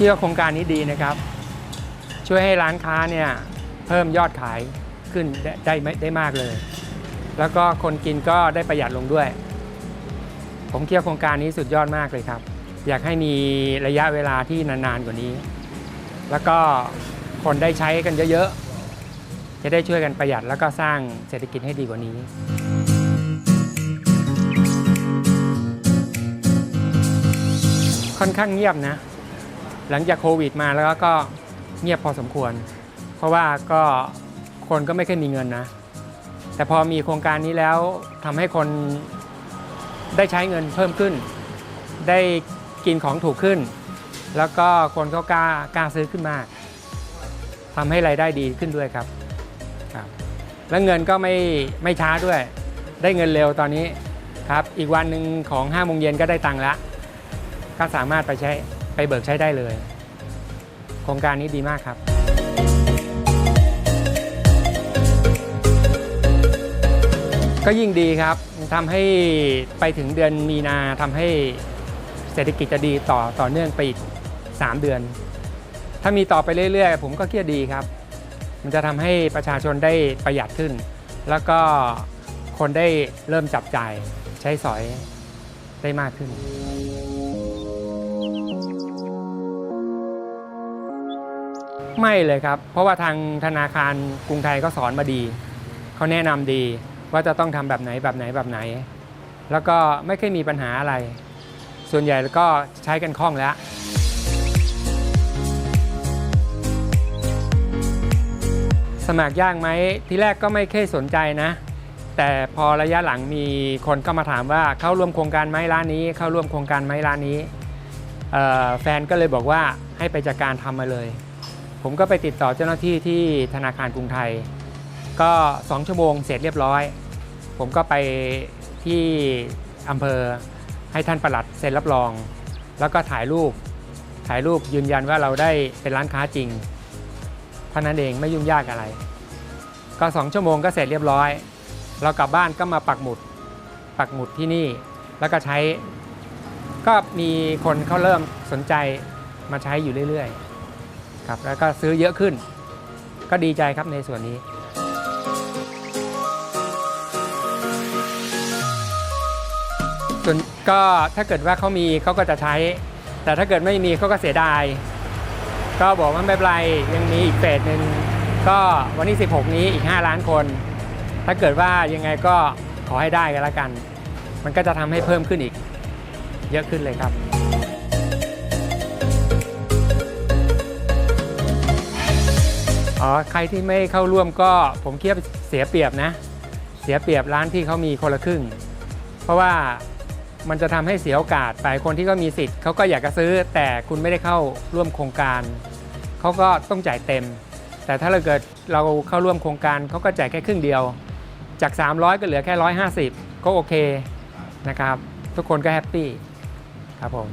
คิดว่าโครงการนี้ดีนะครับ ช่วยให้ร้านค้าเนี่ยเพิ่มยอดขายขึ้นได้ได้ม่ได้มากเลย แล้วก็คนกินก็ได้ประหยัดลงด้วย ผมคิดว่าโครงการนี้สุดยอดมากเลยครับ อยากให้มีระยะเวลาที่นานๆกว่านี้ แล้วก็คนได้ใช้กันเยอะๆ จะได้ช่วยกันประหยัดแล้วก็สร้างเศรษฐกิจให้ดีกว่านี้ค่อนข้างเงียบนะ หลังจากโควิดมาแล้วก็เงียบพอสมควร เพราะว่าก็คนก็ไม่เคอยมีเงินนะ แต่พอมีโครงการนี้แล้วทำให้คนได้ใช้เงินเพิ่มขึ้น ได้กินของถูกขึ้น แล้วก็คนเขากล้ากล้าซื้อขึ้นมากทำให้รายได้ดีขึ้นด้วยครับครับ แล้วเงินก็ไม่ไม่ช้าด้วย ได้เงินเร็วตอนนี้ครับ อีกวันหนึ่งของ5้าโมงเย็นก็ได้ตังค์ละก็สามารถไปใช้ ไปเบิกใช้ได้เลย โครงการนี้ดีมากครับก็ยิ่งดีครับทำให้ไปถึงเดือนมีนาทำให้เศรษฐกิจจะดีต่อต่อเนื่องไปอีก 3 เดือน ถ้ามีต่อไปเรื่อยๆ ผมก็เครียดดีครับ มันจะทำให้ประชาชนได้ประหยัดขึ้น แล้วก็คนได้เริ่มจับจ่ายใช้สอยได้มากขึ้น ไม่เลยครับ เพราะว่าทางธนาคารกรุงไทยก็สอนมาดี เขาแนะนำดีว่าจะต้องทำแบบไหนแบบไหนแบบไหน แล้วก็ไม่เคยมีปัญหาอะไร ส่วนใหญ่ก็ใช้กันคล่องแล้วสมัครยากไหมทีแรกก็ไม่เคยสนใจนะ แต่พอระยะหลังมีคนเข้ามาถามว่าเข้าร่วมโครงการไหมร้านนี้ เข้าร่วมโครงการไหมร้านนี้แฟนก็เลยบอกว่าให้ไปจัดการทำมาเลย ผมก็ไปติดต่อเจ้าหน้าที่ที่ธนาคารกรุงไทย ก็ 2 ชั่วโมงเสร็จเรียบร้อย ผมก็ไปที่อำเภอให้ท่านประหลัดเซ็นรับรอง แล้วก็ถ่ายรูปถ่ายรูปยืนยันว่าเราได้เป็นร้านค้าจริงเท่านั้นเองไม่ยุ่งยากอะไร ก็ 2 ชั่วโมงก็เสร็จเรียบร้อย เรากลับบ้านก็มาปักหมุดปักหมุดที่นี่แล้วก็ใช้ก็มีคนเขาเริ่มสนใจมาใช้อยู่เรื่อยๆ ครับแล้วก็ซื้อเยอะขึ้น ก็ดีใจครับในส่วนนี้ส่วนก็ถ้าเกิดว่าเขามีเขาก็จะใช้ แต่ถ้าเกิดไม่มีเขาก็เสียดาย ก็บอกว่าไม่เป็นไรยังมีอีกเฟสหนึ่งก็วันที่ 16 นี้อีก 5 ล้านคน ถ้าเกิดว่ายังไงก็ขอให้ได้กันละกัน มันก็จะทำให้เพิ่มขึ้นอีก เยอะขึ้นเลยครับ อใครที่ไม่เข้าร่วมก็ผมคิดว่าเสียเปรียบนะ เสียเปรียบร้านที่เขามีคนละครึ่ง เพราะว่ามันจะทำให้เสียโอกาสไปคนที่ก็มีสิทธิ์เขาก็อยากจะซื้อ แต่คุณไม่ได้เข้าร่วมโครงการเขาก็ต้องจ่ายเต็ม แต่ถ้าเราเกิดเราเข้าร่วมโครงการเขาก็จ่ายแค่ครึ่งเดียว จาก 300 ก็เหลือแค่ 150 ก็โอเคนะครับ ทุกคนก็แฮปปี้ครับผม